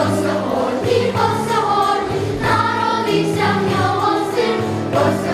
Ось на народився в нього син.